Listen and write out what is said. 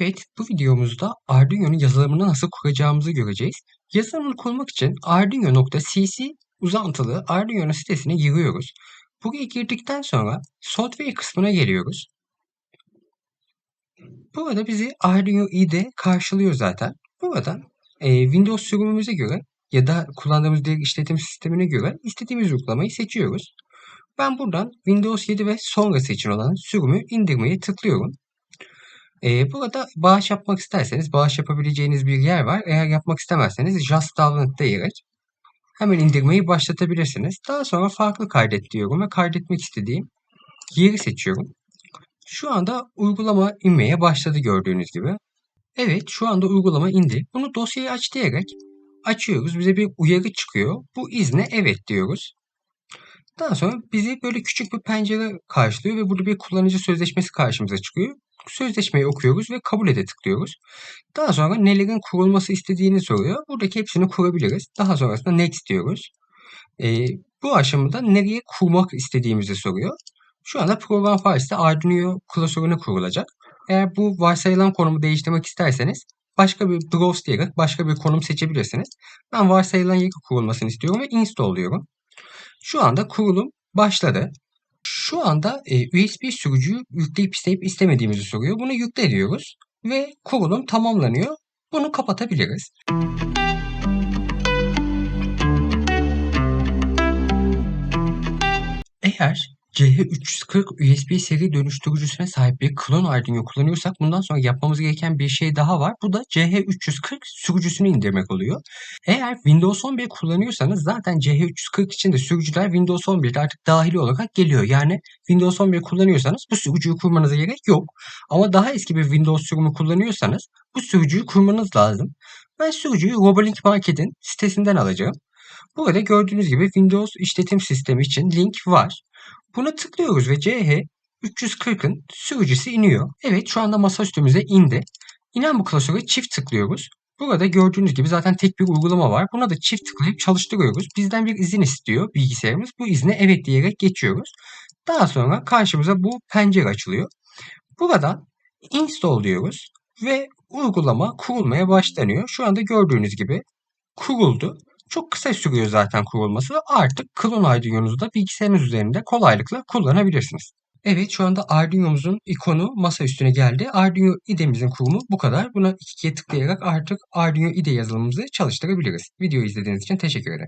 Evet, bu videomuzda Arduino'nun yazılımını nasıl kuracağımızı göreceğiz. Yazılımını kurmak için arduino.cc uzantılı Arduino sitesine giriyoruz. Buraya girdikten sonra software kısmına geliyoruz. Burada bizi Arduino IDE karşılıyor zaten. Buradan e, Windows sürümümüze göre ya da kullandığımız diğer işletim sistemine göre istediğimiz uygulamayı seçiyoruz. Ben buradan Windows 7 ve sonrası için olan sürümü indirmeye tıklıyorum. Ee, burada bağış yapmak isterseniz bağış yapabileceğiniz bir yer var. Eğer yapmak istemezseniz Just Download diyerek hemen indirmeyi başlatabilirsiniz. Daha sonra farklı kaydet diyorum ve kaydetmek istediğim yeri seçiyorum. Şu anda uygulama inmeye başladı gördüğünüz gibi. Evet şu anda uygulama indi. Bunu dosyayı aç diyerek açıyoruz. Bize bir uyarı çıkıyor. Bu izne evet diyoruz. Daha sonra bizi böyle küçük bir pencere karşılıyor ve burada bir kullanıcı sözleşmesi karşımıza çıkıyor. Sözleşmeyi okuyoruz ve kabul ede tıklıyoruz. Daha sonra nelerin kurulması istediğini soruyor. Buradaki hepsini kurabiliriz. Daha sonrasında next diyoruz. Ee, bu aşamada nereye kurmak istediğimizi soruyor. Şu anda program failiste Arduino klasörüne kurulacak. Eğer bu varsayılan konumu değiştirmek isterseniz başka bir browse diyerek başka bir konum seçebilirsiniz. Ben varsayılan yeri kurulmasını istiyorum ve install diyorum. Şu anda kurulum başladı. Şu anda e, USB sürücüyü yükleyip isteyip istemediğimizi soruyor. Bunu yükle diyoruz ve kurulum tamamlanıyor. Bunu kapatabiliriz. Eğer CH340 USB seri dönüştürücüsüne sahip bir klon Arduino kullanıyorsak bundan sonra yapmamız gereken bir şey daha var. Bu da CH340 sürücüsünü indirmek oluyor. Eğer Windows 11 kullanıyorsanız zaten CH340 için de sürücüler Windows 11'de artık dahili olarak geliyor. Yani Windows 11 kullanıyorsanız bu sürücüyü kurmanıza gerek yok. Ama daha eski bir Windows sürümü kullanıyorsanız bu sürücüyü kurmanız lazım. Ben sürücüyü Robolink Market'in sitesinden alacağım. Burada gördüğünüz gibi Windows işletim sistemi için link var. Buna tıklıyoruz ve CH 340'ın sürücüsü iniyor. Evet şu anda masaüstümüze indi. İnen bu klasöre çift tıklıyoruz. Burada gördüğünüz gibi zaten tek bir uygulama var. Buna da çift tıklayıp çalıştırıyoruz. Bizden bir izin istiyor bilgisayarımız. Bu izne evet diyerek geçiyoruz. Daha sonra karşımıza bu pencere açılıyor. Buradan install diyoruz ve uygulama kurulmaya başlanıyor. Şu anda gördüğünüz gibi kuruldu. Çok kısa sürüyor zaten kurulması. Artık klon Arduino'nuzu da bilgisayarınız üzerinde kolaylıkla kullanabilirsiniz. Evet şu anda Arduino'muzun ikonu masa üstüne geldi. Arduino IDE'mizin kurumu bu kadar. Buna iki kere tıklayarak artık Arduino IDE yazılımımızı çalıştırabiliriz. Videoyu izlediğiniz için teşekkür ederim.